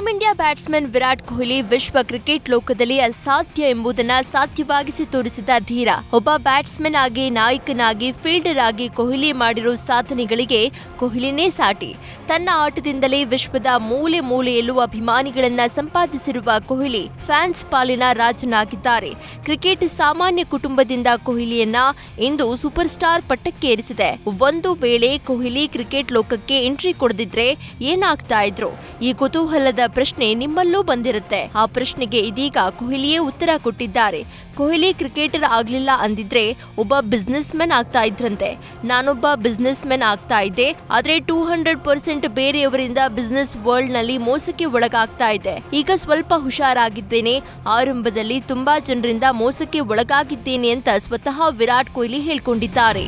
Team India batsman Virat Kohli ವಿಶ್ವ cricket ಲೋಕದಲ್ಲಿ ಅಸಾಧ್ಯ ಎಂಬುದನ್ನ ಸಾಧ್ಯವಾಗಿಸಿ ತೋರಿಸಿದ ಧೀರ. ಒಬ್ಬ ಬ್ಯಾಟ್ಸ್ಮನ್ ಆಗಿ, ನಾಯಕನಾಗಿ, ಫೀಲ್ಡರ್ ಆಗಿ ಕೊಹ್ಲಿ ಮಾಡಿರುವ ಸಾಧನೆಗಳಿಗೆ ಕೊಹ್ಲಿನೇ ಸಾಟಿ. ತನ್ನ ಆಟದಿಂದಲೇ ವಿಶ್ವದ ಮೂಲೆ ಮೂಲೆಯಲ್ಲೂ ಅಭಿಮಾನಿಗಳನ್ನ ಸಂಪಾದಿಸಿರುವ ಕೊಹ್ಲಿ ಫ್ಯಾನ್ಸ್ ಪಾಲಿನ ರಾಜನಾಗಿದ್ದಾರೆ. ಕ್ರಿಕೆಟ್ ಸಾಮಾನ್ಯ ಕುಟುಂಬದಿಂದ ಕೊಹ್ಲಿಯನ್ನ ಇಂದು ಸೂಪರ್ ಸ್ಟಾರ್ ಪಟ್ಟಕ್ಕೇರಿಸಿದೆ ಒಂದು ವೇಳೆ ಕೊಹ್ಲಿ ಕ್ರಿಕೆಟ್ ಲೋಕಕ್ಕೆ ಎಂಟ್ರಿ ಕೊಡದಿದ್ರೆ ಏನಾಗ್ತಾ ಇದ್ರು? ಈ ಕುತೂಹಲದ ಪ್ರಶ್ನೆ ನಿಮ್ಮಲ್ಲೂ ಬಂದಿರುತ್ತೆ. ಆ ಪ್ರಶ್ನೆಗೆ ಇದೀಗ ಕೊಹ್ಲಿಯೇ ಉತ್ತರ ಕೊಟ್ಟಿದ್ದಾರೆ. ಕೊಹ್ಲಿ ಕ್ರಿಕೆಟರ್ ಆಗ್ಲಿಲ್ಲ ಅಂದಿದ್ರೆ ಒಬ್ಬ ಬಿಸ್ನೆಸ್ ಮ್ಯಾನ್ ಆಗ್ತಾ ಇದ್ರಂತೆ. ನಾನೊಬ್ಬ ಬಿಸ್ನೆಸ್ ಮ್ಯಾನ್ ಆಗ್ತಾ ಇದ್ದೆ. ಆದ್ರೆ ಟೂ ಹಂಡ್ರೆಡ್ ಪರ್ಸೆಂಟ್ ಬೇರೆಯವರಿಂದ ಬಿಸ್ನೆಸ್ ವರ್ಲ್ಡ್ನಲ್ಲಿ ಮೋಸಕ್ಕೆ ಒಳಗಾಗ್ತಾ ಇದೆ. ಈಗ ಸ್ವಲ್ಪ ಹುಷಾರಾಗಿದ್ದೇನೆ. ಆರಂಭದಲ್ಲಿ ತುಂಬಾ ಜನರಿಂದ ಮೋಸಕ್ಕೆ ಒಳಗಾಗಿದ್ದೇನೆ ಅಂತ ಸ್ವತಃ ವಿರಾಟ್ ಕೊಹ್ಲಿ ಹೇಳ್ಕೊಂಡಿದ್ದಾರೆ.